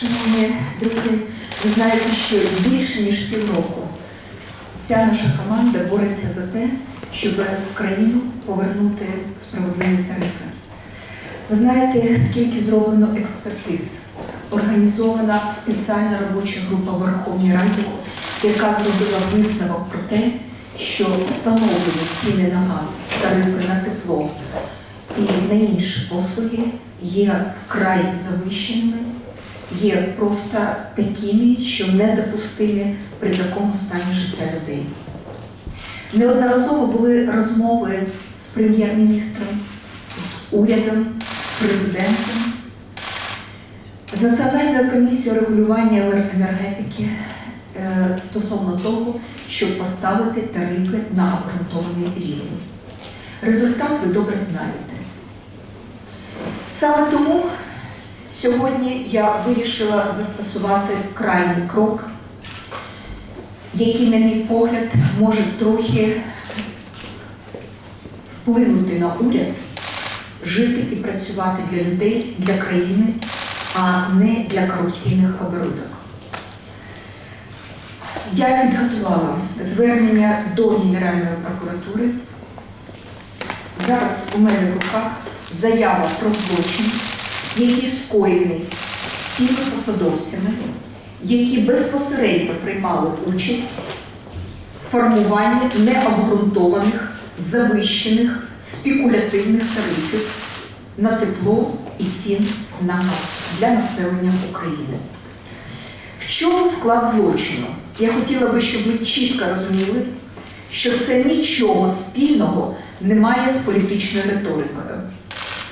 Шановні друзі, ви знаєте, що більше ніж півроку вся наша команда бореться за те, щоб в країну повернути справедливі тарифи. Ви знаєте, скільки зроблено експертиз, організована спеціальна робоча група в Верховній Раді, яка зробила висновок про те, що встановлені ціни на газ, тарифи на тепло і на інші послуги є вкрай завищеними, є просто такими, що недопустимі при такому стані життя людей. Неодноразово були розмови з прем'єр-міністром, з урядом, з президентом, з Національною комісією регулювання енергетики е, стосовно того, щоб поставити тарифи на обґрунтований рівень. Результат ви добре знаєте. Саме тому сьогодні я вирішила застосувати крайній крок, який, на мій погляд, може трохи вплинути на уряд, жити і працювати для людей, для країни, а не для корупційних оборудок. Я підготувала звернення до Генеральної прокуратури. Зараз у мене в руках заява про злочин, який скоєний всіми посадовцями, які безпосередньо приймали участь в формуванні необґрунтованих, завищених, спекулятивних тарифів на тепло і цін на газ для населення України. В чому склад злочину? Я хотіла би, щоб ми чітко розуміли, що це нічого спільного немає з політичною риторикою.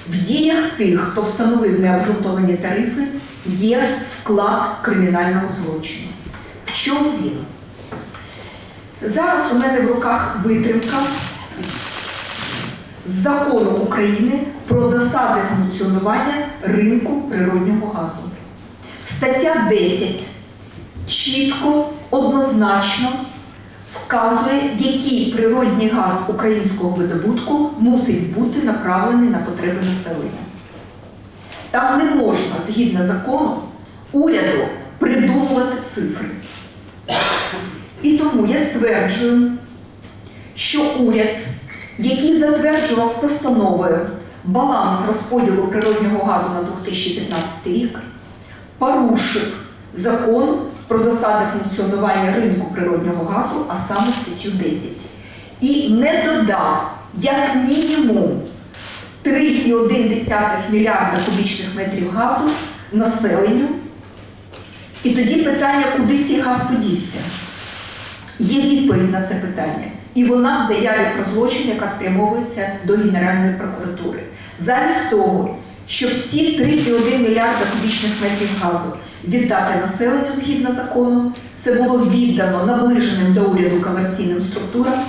В діях тих, хто встановив необґрунтовані тарифи, є склад кримінального злочину. В чому він? Зараз у мене в руках витримка з закону України про засади функціонування ринку природнього газу. Стаття 10 чітко, однозначно вказує, який природний газ українського видобутку мусить бути направлений на потреби населення. Там не можна, згідно закону, уряду придумувати цифри. І тому я стверджую, що уряд, який затверджував постановою баланс розподілу природнього газу на 2015 рік, порушив закон про засади функціонування ринку природнього газу, а саме статтю 10, і не додав як мінімум 3,1 мільярда кубічних метрів газу населенню. І тоді питання, куди цей газ подівся? Є відповідь на це питання. І вона в заяві про злочин, яка спрямовується до Генеральної прокуратури. Замість того, щоб ці 3,1 мільярда кубічних метрів газу віддати населенню згідно закону, це було віддано наближеним до уряду комерційним структурам,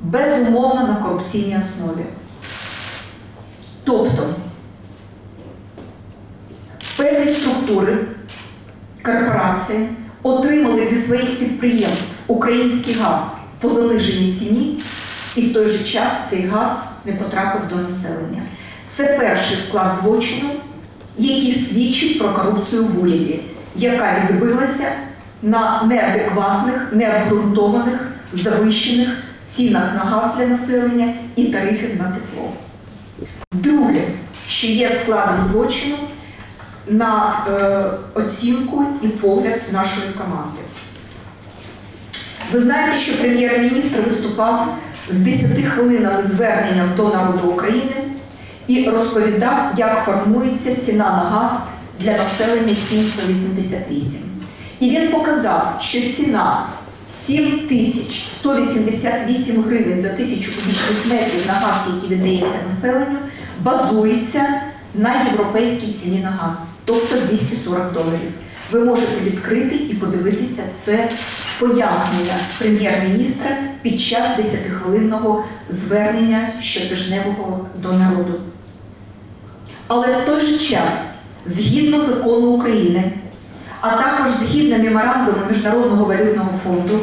безумовно на корупційній основі. Тобто певні структури, корпорації отримали від своїх підприємств український газ по заниженій ціні, і в той же час цей газ не потрапив до населення. Це перший склад злочину, який свідчить про корупцію в уряді, яка відбилася на неадекватних, необґрунтованих, завищених цінах на газ для населення і тарифів на тепло. Друге, що є складом злочину на е, оцінку і погляд нашої команди. Ви знаєте, що прем'єр-міністр виступав з 10 хвилинами зверненням до народу України і розповідав, як формується ціна на газ для населення 788. І він показав, що ціна 7188 гривень за тисячу кубічних метрів на газ, який віддається населенню, базується на європейській ціні на газ, тобто 240 доларів. Ви можете відкрити і подивитися це пояснення прем'єр-міністра під час 10-хвилинного звернення щотижневого до народу. Але в той же час, згідно закону України, а також згідно меморандуму Міжнародного валютного фонду,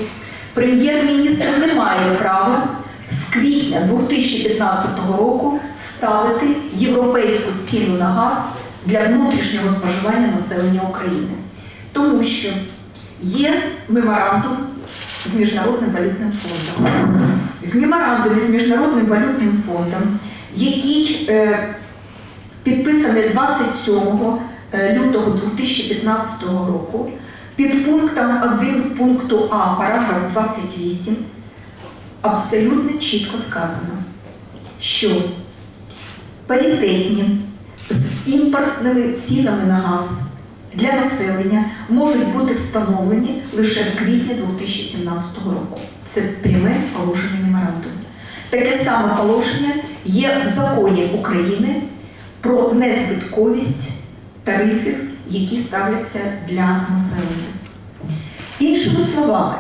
прем'єр-міністр не має права з квітня 2015 року ставити європейську ціну на газ для внутрішнього споживання населення України. Тому що є меморандум з Міжнародним валютним фондом. В меморандумі з Міжнародним валютним фондом, який е, підписаний 27 е, лютого 2015 року, під пунктом 1 пункту А, параграф 28, абсолютно чітко сказано, що паритетні з імпортними цінами на газ для населення можуть бути встановлені лише в квітні 2017 року. Це пряме положення меморандуму. Таке саме положення є в законі України про незбитковість тарифів, які ставляться для населення. Іншими словами,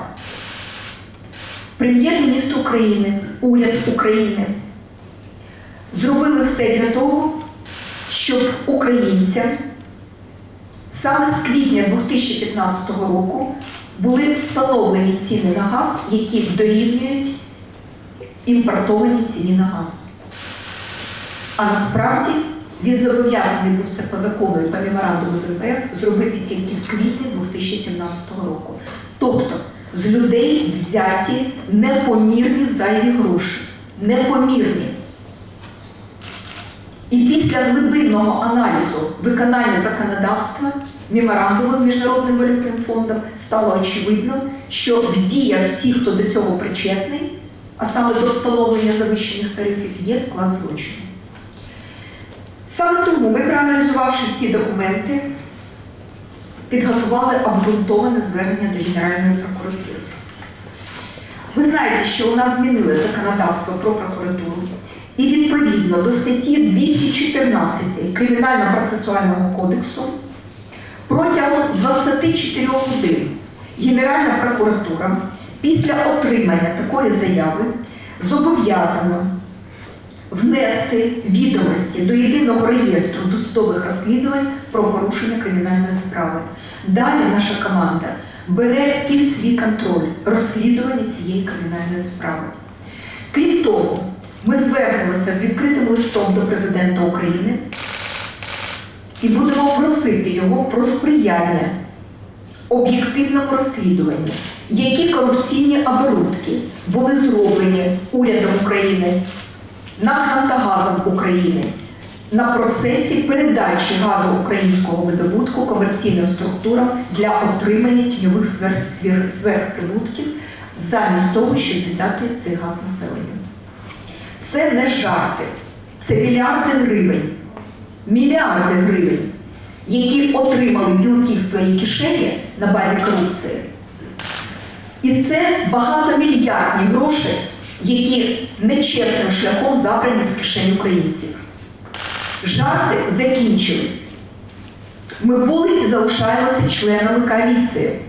прем'єр-міністр України, уряд України зробили все для того, щоб українцям саме з квітня 2015 року були встановлені ціни на газ, які дорівнюють імпортованій ціні на газ. А насправді він зобов'язаний був це по закону по меморандуму з МВФ зробити тільки в квітні 2017 року. Тобто з людей взяті непомірні зайві гроші. Непомірні. І після глибинного аналізу виконання законодавства меморандуму з Міжнародним валютним фондом стало очевидно, що в діях всіх, хто до цього причетний, а саме до встановлення завищених тарифів, є склад злочину. Саме тому ми, проаналізувавши всі документи, підготували обґрунтоване звернення до Генеральної прокуратури. Ви знаєте, що у нас змінили законодавство про прокуратуру, і відповідно до статті 214 Кримінально-процесуального кодексу протягом 24 годин Генеральна прокуратура після отримання такої заяви зобов'язана внести відомості до єдиного реєстру досудових розслідувань про порушення кримінальної справи. Далі наша команда бере під свій контроль розслідування цієї кримінальної справи. Крім того, ми звернемося з відкритим листом до президента України і будемо просити його про сприяння об'єктивному розслідуванні, які корупційні оборудки були зроблені урядом України НАК «Нафтогазом України на процесі передачі газу українського видобутку комерційним структурам для отримання тіньових сверхприбутків замість того, щоб віддати цей газ населенню. Це не жарти, це мільярди гривень, мільярди гривень, які отримали ділки в своїй кишені на базі корупції. І це багатомільярдні гроші, які нечесним шляхом забрані з кишень українців. Жарти закінчились. Ми були і залишаємося членами коаліції.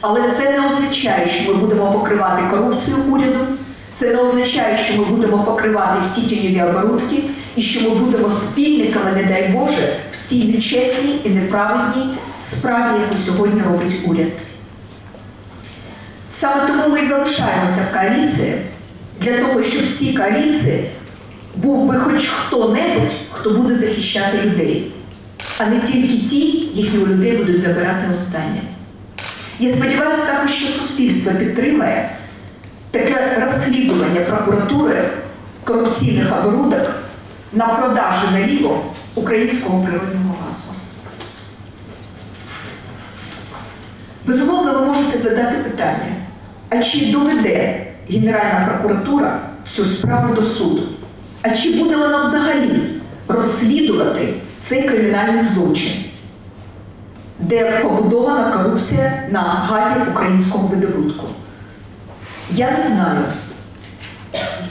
Але це не означає, що ми будемо покривати корупцію уряду, це не означає, що ми будемо покривати всі тіньові оборудки і що ми будемо спільниками, не дай Боже, в цій нечесній і неправедній справі, яку сьогодні робить уряд. Саме тому ми і залишаємося в коаліції для того, щоб в цій коаліції був би хоч хто-небудь, хто буде захищати людей, а не тільки ті, які у людей будуть забирати останнє. Я сподіваюся також, що суспільство підтримає таке розслідування прокуратури корупційних оборудок на продажі наліво українського природнього газу. Безумовно, ви можете задати питання, а чи доведе Генеральна прокуратура цю справу до суду? А чи буде вона взагалі розслідувати цей кримінальний злочин, де побудована корупція на газі українського видобутку? Я не знаю.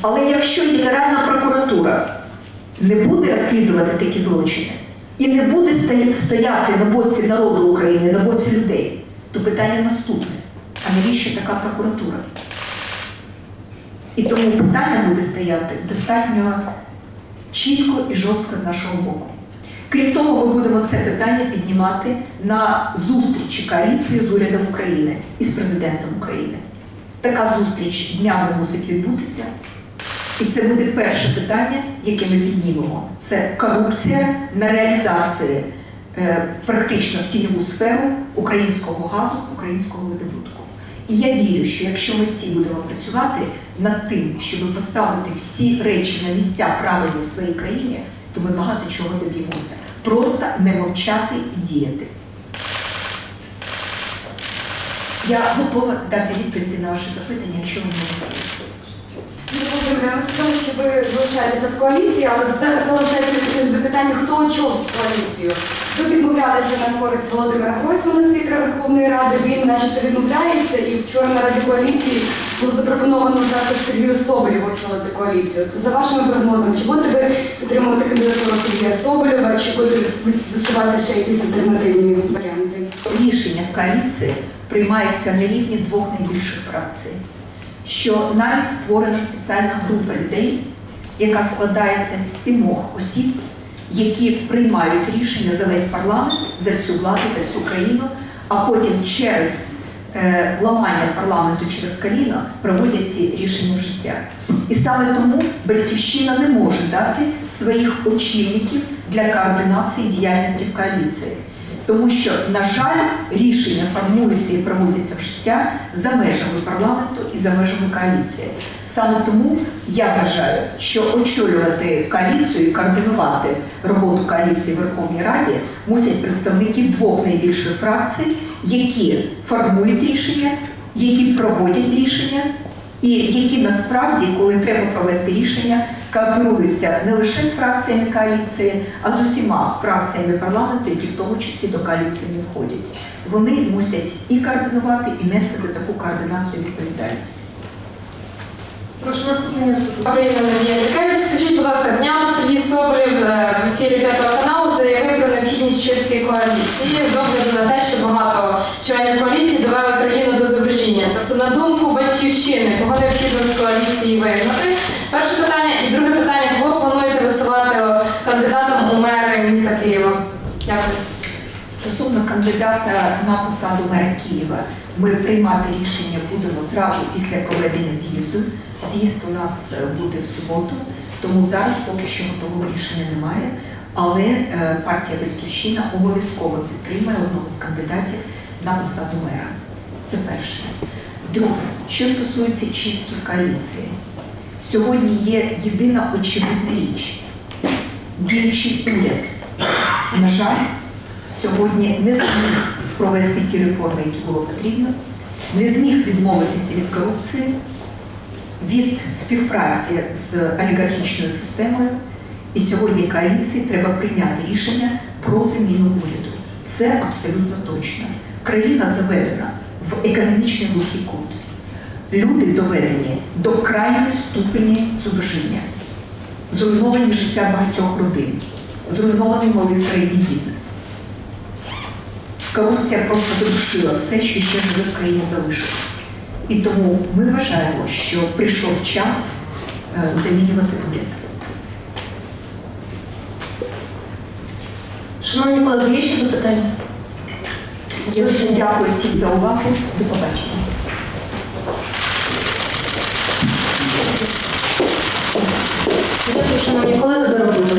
Але якщо Генеральна прокуратура не буде розслідувати такі злочини і не буде стояти на боці народу України, на боці людей, то питання наступне: а навіщо така прокуратура? І тому питання буде стояти достатньо чітко і жорстко з нашого боку. Крім того, ми будемо це питання піднімати на зустрічі коаліції з урядом України і з президентом України. Така зустріч днями мусить відбутися. І це буде перше питання, яке ми піднімемо. Це корупція на реалізації е, практично в тіньову сферу українського газу, українського видобутку. І я вірю, що якщо ми всі будемо працювати над тим, щоб поставити всі речі на місця правильно в своїй країні, то ми багато чого доб'ємося. Просто не мовчати і діяти. Я готова дати відповіді на ваші запитання, якщо ви не є. Ви залишаєтеся в коаліції, але це залишається запитання, хто очолить коаліцію. Ви відмовлялися на користь Володимира Гройсмана, спікера Верховної Ради. Він начебто відмовляється, і вчора на раді коаліції було запропоновано також Сергію Соболєву очолити коаліцію. То за вашими прогнозами, чи будете ви підтримувати кандидатуру Сергія Соболєва, чи будете висувати ще якісь альтернативні варіанти? рішення в коаліції приймається на рівні двох найбільших фракцій, що навіть створена спеціальна група людей, яка складається з сімох осіб, які приймають рішення за весь парламент, за всю владу, за всю країну, а потім через е, ламання парламенту через коліно проводять ці рішення в життя. І саме тому батьківщина не може дати своїх очільників для координації діяльності в коаліції. Тому що, на жаль, рішення формуються і проводяться в життя за межами парламенту і за межами коаліції. Саме тому я вважаю, що очолювати коаліцію і координувати роботу коаліції в Верховній Раді мусять представники двох найбільших фракцій, які формують рішення, які проводять рішення, і які насправді, коли треба провести рішення, кооперуються не лише з фракціями коаліції, а з усіма фракціями парламенту, які в тому числі до коаліції не входять. Вони мусять і координувати, і нести за таку координацію відповідальність. Прошу наступне Скажіть, будь ласка, днями Сергій Соболєв е, в ефірі п'ятого каналу заявив про необхідність чистки коаліції з огляду на те, що багато членів коаліції довели країну до зубожіння. Тобто, на думку батьківщини, кого необхідно з коаліції вигнати? Перше питання і друге питання, кого плануєте висувати кандидатом у мери міста Києва? Дякую. Стосовно кандидата на посаду мера Києва, ми приймати рішення будемо зразу після проведення з'їзду. З'їзд у нас е, буде в суботу, тому зараз поки що готового рішення немає. Але е, партія Батьківщина обов'язково підтримає одного з кандидатів на посаду мера. Це перше. Друге, що стосується чистки коаліції, сьогодні є єдина очевидна річ. Діючий уряд, на жаль, сьогодні не зміг провести ті реформи, які було потрібно, не зміг відмовитися від корупції, від співпраці з олігархічною системою. І сьогодні коаліції треба прийняти рішення про заміну уряду. Це абсолютно точно. Країна заведена в економічний глухий кут. Люди доведені до крайньої ступені зубожіння, зруйновані життя багатьох родин, зруйнований малий середній бізнес. Корупція просто задушила все, що ще живе в країні залишилось. І тому ми вважаємо, що прийшов час е, замінювати уряд. Шановні колеги, є ще запитання? Я дуже дякую всім за увагу. До побачення. Дякую, шановні колеги, за роботу.